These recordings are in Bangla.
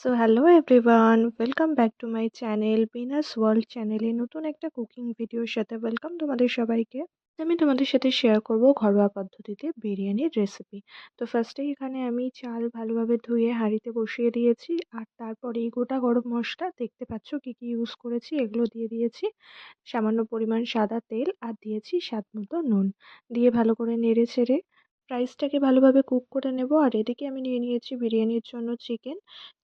So hello everyone welcome back to my channel Binas world চ্যানেলে নতুন একটা কুকিং ভিডিওর সাথে ওয়েলকাম তোমাদের সবাইকে। আমি তোমাদের সাথে শেয়ার করব ঘরোয়া পদ্ধতিতে বিরিয়ানির রেসিপি তো ফার্স্টে এখানে আমি চাল ভালোভাবে ধুয়ে হাঁড়িতে বসিয়ে দিয়েছি, আর তারপরে এই গোটা গরম মশলা, দেখতে পাচ্ছ কি কি ইউজ করেছি, এগুলো দিয়ে দিয়েছি। সামান্য পরিমাণ সাদা তেল, আর দিয়েছি স্বাদ মতো নুন। দিয়ে ভালো করে নেড়ে ছেড়ে রাইসটাকে ভালোভাবে কুক করে নেব। আর এদিকে আমি নিয়ে নিয়েছি বিরিয়ানির জন্য চিকেন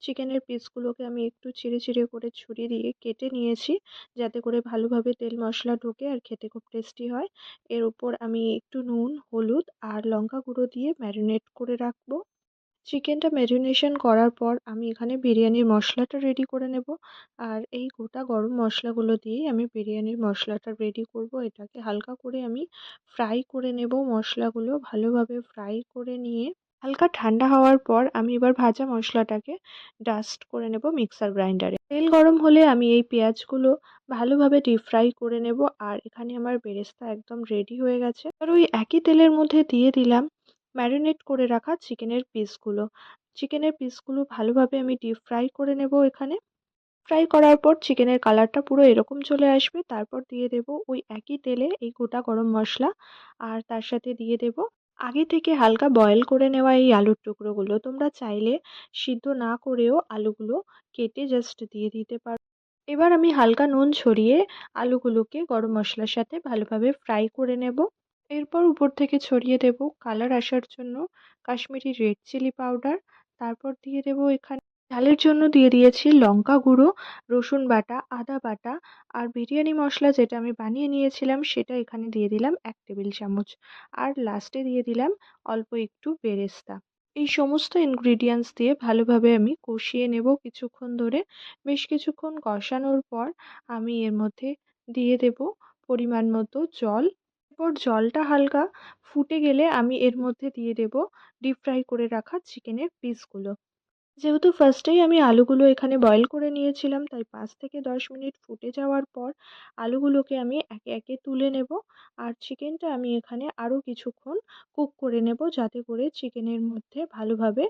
চিকেনের পিসগুলোকে আমি একটু ছিঁড়ে চিড়ে করে ছুরি দিয়ে কেটে নিয়েছি, যাতে করে ভালোভাবে তেল মশলা ঢোকে আর খেতে খুব টেস্টি হয়। এর উপর আমি একটু নুন, হলুদ আর লঙ্কা গুঁড়ো দিয়ে ম্যারিনেট করে রাখব। চিকেনটা ম্যারিনেশন করার পর আমি এখানে বিরিয়ানির মশলাটা রেডি করে নেব। আর এই গোটা গরম মশলাগুলো দিয়েই আমি বিরিয়ানির মশলাটা রেডি করব। এটাকে হালকা করে আমি ফ্রাই করে নেব মশলাগুলো। ভালোভাবে ফ্রাই করে নিয়ে হালকা ঠান্ডা হওয়ার পর আমি এবার ভাজা মশলাটাকে ডাস্ট করে নেব মিক্সার গ্রাইন্ডারে তেল গরম হলে আমি এই পেঁয়াজগুলো ভালোভাবে ডিপ ফ্রাই করে নেব। আর এখানে আমার বেরেস্তা একদম রেডি হয়ে গেছে। আর ওই একই তেলের মধ্যে দিয়ে দিলাম ম্যারিনেট করে রাখা চিকেনের পিসগুলো চিকেনের পিসগুলো ভালোভাবে আমি ডিপ ফ্রাই করে নেব এখানে। ফ্রাই করার পর চিকেনের কালারটা পুরো এরকম চলে আসবে। তারপর দিয়ে দেব ওই একই তেলে এই গোটা গরম মশলা আর তার সাথে দিয়ে দেব আগে থেকে হালকা বয়েল করে নেওয়া এই আলুর টুকরোগুলো। তোমরা চাইলে সিদ্ধ না করেও আলুগুলো কেটে জাস্ট দিয়ে দিতে পারো। এবার আমি হালকা নুন ছড়িয়ে আলুগুলোকে গরম মশলার সাথে ভালোভাবে ফ্রাই করে নেব। এরপর উপর থেকে ছড়িয়ে দেব কালার আসার জন্য কাশ্মীরি রেড চিলি পাউডার। তারপর দিয়ে দেব এখানে ঝালের জন্য দিয়ে দিয়েছি লঙ্কা গুঁড়ো, রসুন বাটা, আদা বাটা আর বিরিয়ানি মশলা যেটা আমি বানিয়ে নিয়েছিলাম সেটা এখানে দিয়ে দিলাম এক টেবিল চামচ। আর লাস্টে দিয়ে দিলাম অল্প একটু বেরেস্তা। এই সমস্ত ইনগ্রিডিয়েন্টস দিয়ে ভালোভাবে আমি কষিয়ে নেব কিছুক্ষণ ধরে। বেশ কিছুক্ষণ কষানোর পর আমি এর মধ্যে দিয়ে দেব পরিমাণ মতো জল এরপর জলটা হালকা ফুটে গেলে আমি এর মধ্যে দিয়ে দেব ডিপ ফ্রাই করে রাখা চিকেনের পিসগুলো যেহেতু ফার্স্টেই আমি আলুগুলো এখানে বয়েল করে নিয়েছিলাম, তাই পাঁচ থেকে দশ মিনিট ফুটে যাওয়ার পর আলুগুলোকে আমি একে একে তুলে নেব আর চিকেনটা আমি এখানে আরও কিছুক্ষণ কুক করে নেব যাতে করে চিকেনের মধ্যে ভালোভাবে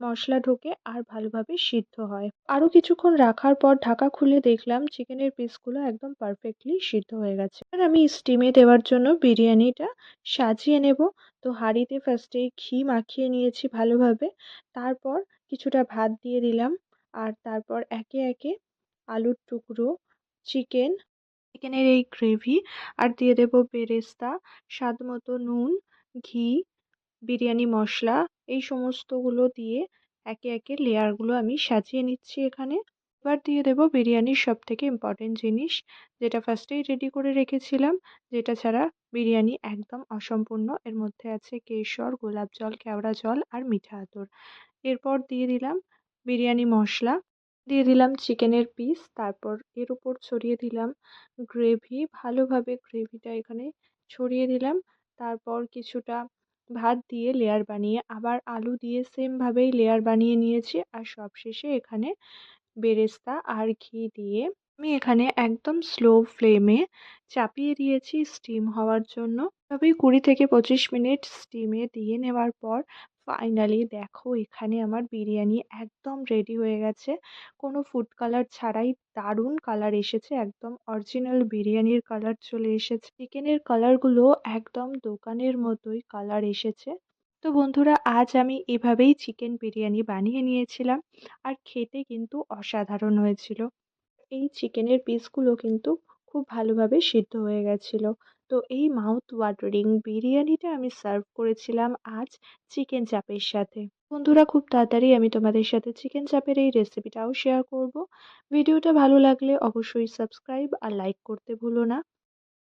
মশলা ঢোকে আর ভালোভাবে সিদ্ধ হয়। আরও কিছুক্ষণ রাখার পর ঢাকা খুলে দেখলাম চিকেনের পিসগুলো একদম পারফেক্টলি সিদ্ধ হয়ে গেছে। আর আমি স্টিমে দেওয়ার জন্য বিরিয়ানিটা সাজিয়ে নেব। তো হাঁড়িতে ফার্স্টে ঘি মাখিয়ে নিয়েছি ভালোভাবে। তারপর কিছুটা ভাত দিয়ে দিলাম। আর তারপর একে একে আলুর টুকরো, চিকেন, চিকেনের এই গ্রেভি আর দিয়ে দেবো বেরেস্তা স্বাদ মতো নুন, ঘি বিরিয়ানি, মশলা এই সমস্তগুলো দিয়ে একে একে লেয়ারগুলো আমি সাজিয়ে নিচ্ছি এখানে। এবার দিয়ে দেবো বিরিয়ানির সব থেকে ইম্পর্টেন্ট জিনিস, যেটা ফার্স্টেই রেডি করে রেখেছিলাম, যেটা ছাড়া বিরিয়ানি একদম অসম্পূর্ণ। এর মধ্যে আছে কেশর, গোলাপ জল, কেওড়া জল আর মিঠা আতর। এরপর দিয়ে দিলাম বিরিয়ানি, মশলা। দিয়ে দিলাম চিকেনের পিস তারপর এর উপর ছড়িয়ে দিলাম গ্রেভি ভালোভাবে গ্রেভিটা এখানে ছড়িয়ে দিলাম। তারপর কিছুটা ভাত দিয়ে লেয়ার বানিয়ে আবার আলু দিয়ে সেমভাবেই লেয়ার বানিয়ে নিয়েছি। আর সবশেষে এখানে বেরেস্তা আর ঘি দিয়ে আমি এখানে একদম স্লো ফ্লেমে চাপিয়ে দিয়েছি স্টিম হওয়ার জন্য। তবে কুড়ি থেকে পঁচিশ মিনিট স্টিমে দিয়ে নেওয়ার পর ফাইনালি দেখো এখানে আমার বিরিয়ানি একদম রেডি হয়ে গেছে। কোনো ফুড কালার ছাড়াই দারুণ কালার এসেছে, একদম অরিজিনাল বিরিয়ানির কালার চলে এসেছে। চিকেনের কালারগুলো একদম দোকানের মতোই কালার এসেছে। তো বন্ধুরা, আজ আমি এভাবেই চিকেন বিরিয়ানি বানিয়ে নিয়েছিলাম। আর খেতে কিন্তু অসাধারণ হয়েছিল। এই চিকেনের পিসগুলো কিন্তু খুব ভালোভাবে সিদ্ধ হয়ে গেছিল। তো এই মাউথ ওয়াটারিং বিরিয়ানিটা আমি সার্ভ করেছিলাম আজ চিকেন চাপের সাথে। বন্ধুরা, খুব তাড়াতাড়ি আমি তোমাদের সাথে চিকেন চাপের এই রেসিপিটাও শেয়ার করব। ভিডিওটা ভালো লাগলে অবশ্যই সাবস্ক্রাইব আর লাইক করতে ভুলো না।